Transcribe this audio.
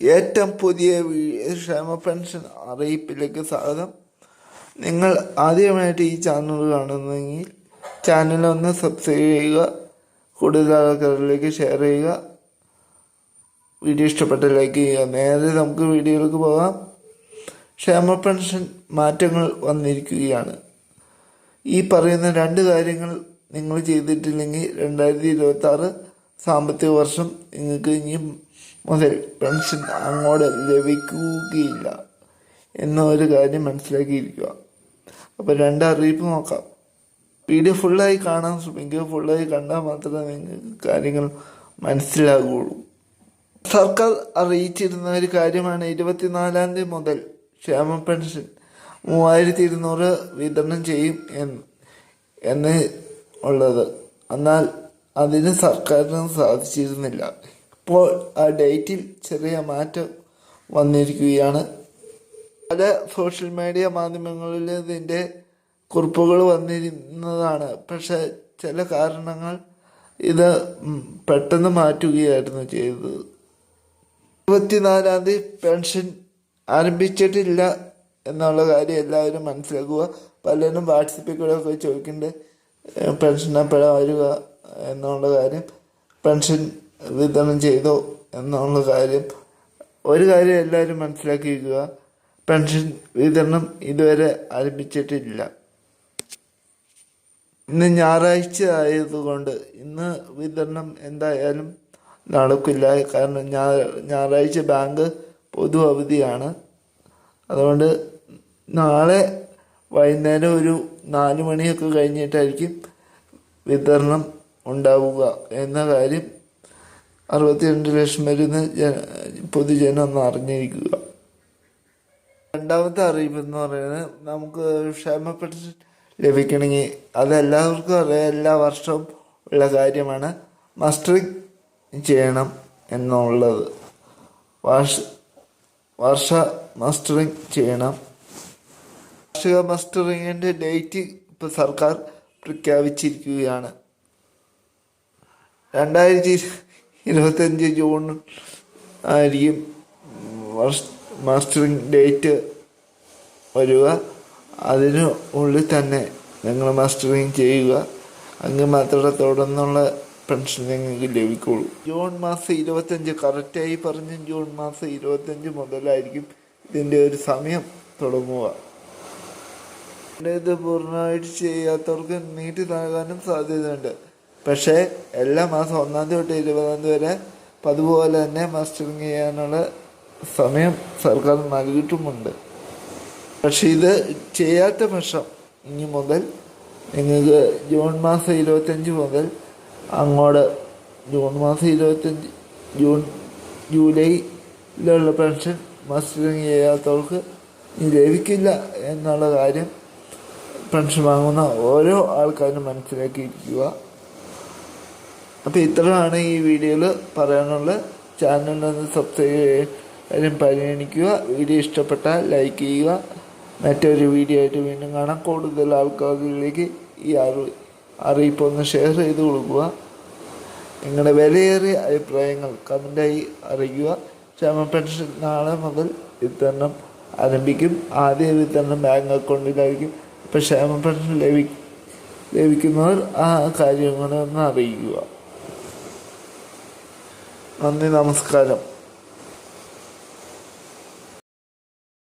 ഏറ്റവും പുതിയ ക്ഷേമ പെൻഷൻ അറിയിപ്പിലേക്ക് സ്വാഗതം. നിങ്ങൾ ആദ്യമായിട്ട് ഈ ചാനൽ കാണുന്നെങ്കിൽ ചാനൽ ഒന്ന് സബ്സ്ക്രൈബ് ചെയ്യുക കൂടുതൽ ആൾക്കാരിലേക്ക് ഷെയർ ചെയ്യുക. വീഡിയോ ഇഷ്ടപ്പെട്ട ലൈക്ക് ചെയ്യുക. നേരെ നമുക്ക് വീഡിയോയിലേക്ക് പോകാം. ക്ഷേമ പെൻഷൻ മാറ്റങ്ങൾ വന്നിരിക്കുകയാണ്. ഈ പറയുന്ന രണ്ട് കാര്യങ്ങൾ നിങ്ങൾ ചെയ്തിട്ടില്ലെങ്കിൽ രണ്ടായിരത്തി ഇരുപത്തി സാമ്പത്തിക വർഷം നിങ്ങൾക്ക് ഇനി മുതൽ പെൻഷൻ അങ്ങോട്ട് ലഭിക്കുകയില്ല എന്നൊരു കാര്യം മനസ്സിലാക്കിയിരിക്കുക. അപ്പോൾ രണ്ട് അറിയിപ്പ് നോക്കാം. വീഡിയോ ഫുള്ളായി കാണാൻ ശ്രമിക്കുക ഫുള്ളായി കണ്ടാൽ മാത്രമേ നിങ്ങൾക്ക് കാര്യങ്ങൾ മനസ്സിലാകുകയുള്ളൂ സർക്കാർ അറിയിച്ചിരുന്ന ഒരു കാര്യമാണ് ഇരുപത്തിനാലാം തീയതി മുതൽ ക്ഷേമ പെൻഷൻ മൂവായിരത്തി ഇരുന്നൂറ് വിതരണം ചെയ്യും എന്ന് എന്ന് ഉള്ളത്. എന്നാൽ അതിന് സർക്കാരിന് സാധിച്ചിരുന്നില്ല. ഇപ്പോൾ ആ ഡേറ്റിൽ ചെറിയ മാറ്റം വന്നിരിക്കുകയാണ്. പല സോഷ്യൽ മീഡിയ മാധ്യമങ്ങളിൽ ഇതിന്റെ കുറിപ്പുകൾ വന്നിരുന്നതാണ്. പക്ഷെ ചില കാരണങ്ങൾ ഇത് പെട്ടെന്ന് മാറ്റുകയായിരുന്നു ചെയ്തത്. ഇരുപത്തിനാലാം തീയതി പെൻഷൻ ആരംഭിച്ചിട്ടില്ല എന്നുള്ള കാര്യം എല്ലാവരും മനസ്സിലാക്കുക. പലരും വാട്സപ്പിൽ കൂടെ ഒക്കെ ചോദിക്കുന്നുണ്ട് പെൻഷൻ എപ്പോഴാണ് വരിക എന്നുള്ള കാര്യം. പെൻഷൻ വിതരണം ചെയ്തു എന്നുള്ള കാര്യം ഒരു കാര്യം എല്ലാവരും മനസ്സിലാക്കിയിരിക്കുക. പെൻഷൻ വിതരണം ഇതുവരെ ആരംഭിച്ചിട്ടില്ല. ഇന്ന് ഞായറാഴ്ച ആയതുകൊണ്ട് ഇന്ന് വിതരണം എന്തായാലും നടക്കില്ല. കാരണം ഞായറാഴ്ച ബാങ്ക് പൊതു അവധിയാണ്. അതുകൊണ്ട് നാളെ വൈകുന്നേരം ഒരു നാല് മണിയൊക്കെ കഴിഞ്ഞിട്ടായിരിക്കും വിതരണം ഉണ്ടാവുക എന്ന കാര്യം അറുപത്തിരണ്ട് ലക്ഷം വരുന്ന ജന പൊതുജനം അറിഞ്ഞിരിക്കുക. രണ്ടാമത്തെ അറിയിപ്പ് എന്ന് പറയുന്നത് നമുക്ക് ക്ഷേമ പെൻഷൻ ലഭിക്കണമെങ്കിൽ അത് എല്ലാവർക്കും അറിയാം. എല്ലാ വർഷവും ഉള്ള കാര്യമാണ്. മസ്റ്ററിങ് ചെയ്യണം എന്നുള്ളത്. വർഷ വർഷ മസ്റ്ററിങ് ചെയ്യണം. വാർഷിക മസ്റ്ററിങ്ങിന്റെ ഡേറ്റ് ഇപ്പോൾ സർക്കാർ പ്രഖ്യാപിച്ചിരിക്കുകയാണ്. രണ്ടായിരത്തി ഇരുപത്തഞ്ച് ജൂൺ ആയിരിക്കും. മാസ്റ്ററിങ് ഡേറ്റ് വരിക. അതിനു ഉള്ളിൽ തന്നെ നിങ്ങൾ മാസ്റ്ററിങ് ചെയ്യുക. അങ്ങ് മാത്രമേ തുടർന്നുള്ള പെൻഷൻ നിങ്ങൾക്ക് ലഭിക്കുള്ളൂ. ജൂൺ മാസം ഇരുപത്തഞ്ച് കറക്റ്റായി പറഞ്ഞ് ജൂൺ മാസം ഇരുപത്തഞ്ച് മുതലായിരിക്കും ഇതിന്റെ ഒരു സമയം തുടങ്ങുക. ഇത് പൂർണമായിട്ട് ചെയ്യാത്തവർക്ക് നീട്ടി നൽകാനും സാധ്യതയുണ്ട്. പക്ഷേ എല്ലാ മാസം ഒന്നാം തീയതി തൊട്ട് ഇരുപതാം തീയതി വരെ അതുപോലെ തന്നെ മാസ്റ്ററിങ് ചെയ്യാനുള്ള സമയം സർക്കാർ നൽകിയിട്ടുമുണ്ട്. പക്ഷേ ഇത് ചെയ്യാത്ത പക്ഷം ഇനി മുതൽ നിങ്ങൾക്ക് ജൂൺ മാസം ഇരുപത്തഞ്ച് മുതൽ അങ്ങോട്ട് ജൂൺ മാസം ഇരുപത്തഞ്ച് ജൂൺ ജൂലൈയിലുള്ള പെൻഷൻ മാസ്റ്ററിങ് ചെയ്യാത്തവർക്ക് ലഭിക്കില്ല എന്നുള്ള കാര്യം പെൻഷൻ വാങ്ങുന്ന ഓരോ ആൾക്കാരും മനസ്സിലാക്കിയിരിക്കുക. അപ്പോൾ ഇത്രയാണ് ഈ വീഡിയോയിൽ പറയാനുള്ള ചാനലിനൊന്ന് സബ്സ്ക്രൈബ് പരിഗണിക്കുക. വീഡിയോ ഇഷ്ടപ്പെട്ടാൽ ലൈക്ക് ചെയ്യുക. മറ്റൊരു വീഡിയോ ആയിട്ട് വീണ്ടും കാണാം. കൂടുതൽ ആൾക്കാരിലേക്ക് ഈ അറി അറിയിപ്പൊന്ന് ഷെയർ ചെയ്ത് കൊടുക്കുക. നിങ്ങളുടെ വിലയേറിയ അഭിപ്രായങ്ങൾ കമന്റായി അറിയിക്കുക. ക്ഷേമ പെൻഷൻ നാളെ മുതൽ വിതരണം ആരംഭിക്കും. ആദ്യ വിതരണം ബാങ്ക് അക്കൗണ്ടിലായിരിക്കും അപ്പോൾ ക്ഷേമ പെൻഷൻ ലഭി ലഭിക്കുന്നവർ ആ കാര്യങ്ങളൊന്ന് അറിയിക്കുക. നന്ദി നമസ്കാരം.